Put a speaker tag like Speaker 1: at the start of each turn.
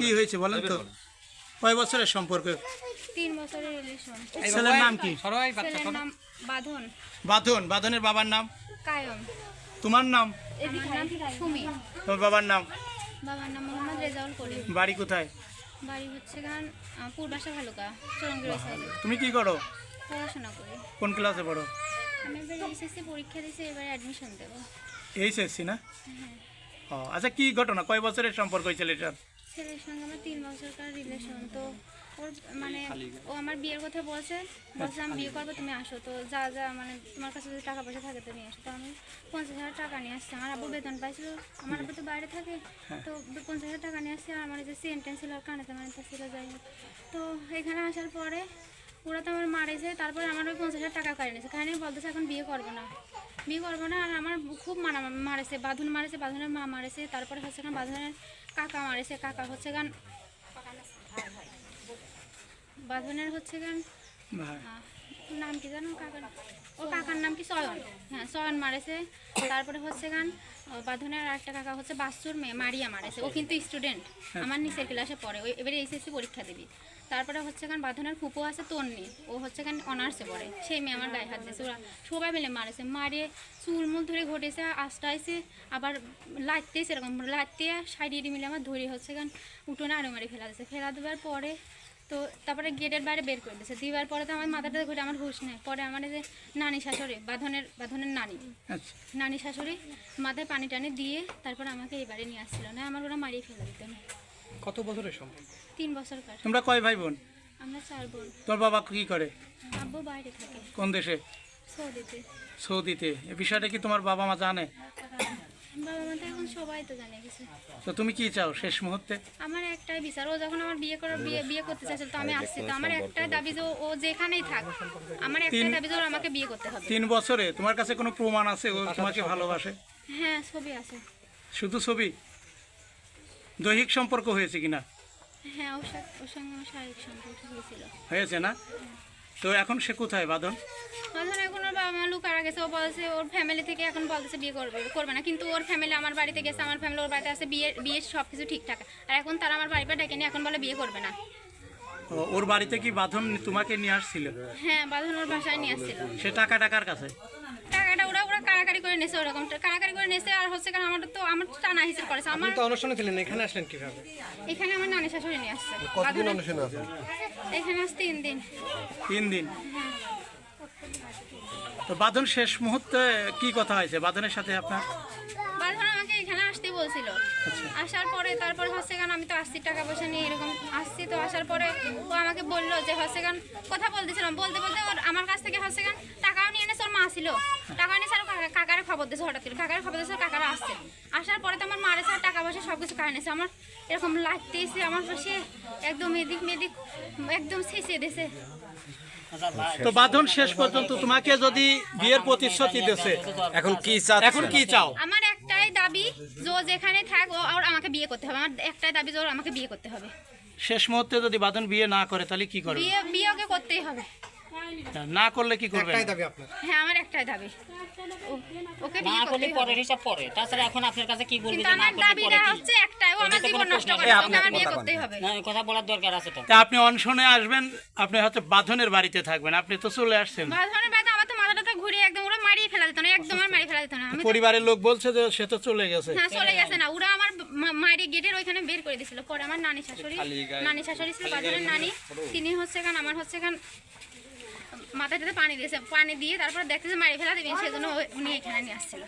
Speaker 1: কি হয়েছে বলেন তো? কয় বছরের সম্পর্ক?
Speaker 2: তিন বছরের রিলেশন
Speaker 1: ছেলের নাম কি?
Speaker 2: ছেলের নাম বাঁধন।
Speaker 1: বাঁধন বাঁধনের বাবার নাম?
Speaker 2: কায়ম।
Speaker 1: তোমার নাম?
Speaker 2: সুমি।
Speaker 1: তোমার বাবার নাম?
Speaker 2: বাবার নাম মোহাম্মদ রেজাউল করিম।
Speaker 1: বাড়ি কোথায়?
Speaker 2: বাড়ি হচ্ছে গান আহ, ভালুকা চরঙ্গির সাইডে।
Speaker 1: তুমি কি করো?
Speaker 2: পড়াশোনা করি।
Speaker 1: কোন ক্লাসে পড়ো?
Speaker 2: আমি এবার এসএসসি পরীক্ষা দিয়েছি এবার অ্যাডমিশন দেবো।
Speaker 1: এইচএসসি না? ও আচ্ছা কি ঘটনা? কয় বছরের সম্পর্ক হয়েছিল এটার
Speaker 2: ছেলের সঙ্গে আমার তিন বছরকার রিলেশন তো ওর মানে ও আমার বিয়ের কথা বলছে বলছে আমি বিয়ে করব তুমি আসো। তো যা যা মানে তোমার কাছে যদি টাকা পয়সা থাকে তো নিয়ে আসো। তো আমি পঞ্চাশ হাজার টাকা নিয়ে আসছি। আমার আব্বু বেতন পাইছিল আমার আব্বু তো বাইরে থাকে তো পঞ্চাশ হাজার টাকা নিয়ে আসছি আর আমার যে সেন্টেন্স ছিল আর কানেতে মানে ছিল যাই তো এখানে আসার পরে ওরা তো আমার মারেছে তারপরে আমার ওই পঞ্চাশ হাজার টাকা কাটে নিয়েছে। কারণ বলতেছে এখন বিয়ে করব না। বিয়ে করব না আর আমার খুব মানা মারেছে বাঁধন মারেছে বাঁধনের মা মারেছে তারপরে হচ্ছে গান বাঁধনের কাকা মারেছে কাকা হচ্ছে গান বাঁধনের হচ্ছে গান নাম কি জানো কাকার? ও কাকার নাম কি সয়ন হ্যাঁ সয়ন মারেছে তারপরে হচ্ছে গান বাঁধনের আর একটা কাকা হচ্ছে বাস্তুর মেয়ে মারিয়া মারেছে। ও কিন্তু স্টুডেন্ট আমার নিচের ক্লাসে পড়ে। ওই এবারে এইচএসসি পরীক্ষা দিবি। তারপরে হচ্ছে গান বাঁধনের ফুপো আছে তন্নি ও হচ্ছে গান অনার্সে পড়ে। সেই মেয়ে আমার গায়ে হাত দিয়েছে। ওরা সবাই মিলে মারেছে। মারিয়ে চুলমুল ধরে ঘটেছে আস্তাইছে আবার লাইতেছে এরকম লাইতে সাইডে মিলে আমার ধরে হচ্ছে গান উঠোনে আরও মারি ফেলা দিয়েছে। ফেলা দেওয়ার পরে তো তারপরে গেটের বাইরে বের করে দিয়েছে। দিবার পরে তো আমার মাথাটা ঘুরে আমার হুশ নেই। পরে আমার যে নানি শাশুড়ি বাঁধনের বাঁধনের নানি।
Speaker 1: আচ্ছা।
Speaker 2: নানি শাশুড়ি মাথায় পানি টানি দিয়ে তারপর আমাকে এই বাড়ি নিয়ে আসছিল। না আমার ওরা মারিয়ে ফেলে দিত। না
Speaker 3: কত বছরের সম্পর্ক?
Speaker 2: তিন বছর
Speaker 1: তোমরা কয় ভাই বোন?
Speaker 2: আমরা চার বোন।
Speaker 1: তোর বাবা কি করে?
Speaker 2: আব্বু বাইরে থাকে।
Speaker 1: কোন দেশে?
Speaker 2: সৌদিতে।
Speaker 1: সৌদিতে। এ বিষয়টা কি তোমার বাবা মা জানে?
Speaker 2: বাবা মা তো এখন সবাই তো জানে গেছে
Speaker 1: তো তুমি কি চাও শেষ মুহূর্তে?
Speaker 2: আমার একটাই বিচার। ও যখন আমার বিয়ে করার বিয়ে বিয়ে করতে চাইছিল তো আমি আসছি। তো আমার একটাই দাবি যে ও- ও যেখানেই থাক আমার একটাই দাবি যে ওর আমাকে বিয়ে করতে হবে।
Speaker 1: তিন বছরে? তোমার কাছে কোনো প্রমাণ আছে? ও তোমাকে ভালোবাসে?
Speaker 2: হ্যাঁ ছবি আছে।
Speaker 1: শুধু ছবি? দৈহিক সম্পর্ক হয়েছে কিনা?
Speaker 2: হ্যাঁ ওর সাথে ওর সঙ্গে আমার শারীরিক সম্পর্ক হয়েছিল।
Speaker 1: হয়েছে না? তো এখন সে কোথায় বাদন
Speaker 2: মাঝখানে এখন ওর বাবা মা লুকারা গেছে ও বলছে ওর ফ্যামিলি থেকে এখন বলতেছে বিয়ে করবে করবে না। কিন্তু ওর ফ্যামিলি আমার বাড়িতে গেছে আমার ফ্যামিলি ওর বাড়িতে আছে বিয়ে বিয়ে সব কিছু ঠিকঠাক। আর এখন তারা আমার বাড়ি ডেকে নিয়ে এখন বলে বিয়ে করবে না।
Speaker 1: ওর বাড়িতে কি বাঁধন তোমাকে নিয়ে আসছিল?
Speaker 2: হ্যাঁ বাঁধন ওর বাসায় নিয়ে আসছিল।
Speaker 1: সে টাকা টাকার কাছে?
Speaker 2: ওরা ওরা কারাকারি করে নেছে ওরকম কারাকারি করে নেছে আর হচ্ছে কারণ আমার তো আমার টানা হিসেবে করেছে। আমার
Speaker 3: তো অনুষ্ঠানে ছিলেন এখানে আসলেন কীভাবে?
Speaker 2: এখানে আমার নানি শাশুড়ি নিয়ে আসছে।
Speaker 4: কতদিন অনুষ্ঠানে আছে
Speaker 2: এখানে আসছে তিন দিন।
Speaker 1: তিন দিন? তো বাঁধন শেষ মুহূর্তে কি কথা হয়েছে? বাঁধনের সাথে আপনার?
Speaker 2: বলছিল। আসার পরে তারপর হচ্ছে গান আমি তো আসছি টাকা পয়সা নিয়ে এরকম আসছি। তো আসার পরে ও আমাকে বলল যে হচ্ছে গান কথা বলতেছিলাম বলতে বলতে ওর আমার কাছ থেকে হচ্ছে গান টাকাও নিয়ে এনেছে ওর মা ছিল। টাকা নিয়ে স্যার কাকারে খবর দিয়েছে হঠাৎ করে। কাকারে খবর দিয়েছে কাকারা আসছে। আসার পরে তো আমার মারে স্যার টাকা পয়সা সব কিছু কারণে আমার এরকম লাগতেছে আমার পাশে একদম এদিক মেদিক একদম শেষে দিয়েছে।
Speaker 1: তো বাঁধন শেষ পর্যন্ত তোমাকে যদি বিয়ের প্রতিশ্রুতি দিয়েছে
Speaker 5: এখন কি চাচ্ছেন
Speaker 1: এখন কি চাও?
Speaker 2: আমার দাবি যে যেখানে থাক ও আর আমাকে বিয়ে করতে হবে। আমার একটাই দাবি যে ওর আমাকে বিয়ে করতে হবে।
Speaker 1: শেষ মুহূর্তে যদি বাঁধন বিয়ে না করে তাহলে কি করবে?
Speaker 2: বিয়ে বিয়ে ওকে করতেই হবে।
Speaker 1: না করলে কি করবে?
Speaker 3: একটাই দাবি আপনার।
Speaker 2: হ্যাঁ আমার একটাই দাবি। ওকে বিয়ে হবে।
Speaker 6: পরের হিসাব পরে। তাছাড়া এখন আপনার কাছে কি বলব না
Speaker 2: আমার
Speaker 6: করলে পরে
Speaker 2: দাবিটা হচ্ছে একটাই ও আমার জীবন নষ্ট করে। ওকে আমার বিয়ে করতেই হবে।
Speaker 6: না কথা বলার দরকার আছে তো।
Speaker 1: তা আপনি অনশনে আসবেন আপনি হয়তো বাঁধনের বাড়িতে থাকবেন আপনি তো চলে আসছেন।
Speaker 2: বাঁধনের ফেলা দিত না একদম আর মারি ফেলা দিত না।
Speaker 1: পরিবারের লোক বলছে যে সে তো চলে গেছে।
Speaker 2: না চলে গেছে না। ওরা আমার মায়ের গেটের ওইখানে বের করে দিছিল পরে আমার নানি শাশুড়ি নানি শাশুড়ি ছিল বাজারের নানি। তিনি হচ্ছে গান আমার হচ্ছে কান মাথাটাতে পানি দিয়েছে। পানি দিয়ে তারপরে দেখতেছে মারি ফেলা দেবেন সেজন্য উনি এখানে নিয়ে আসছিল।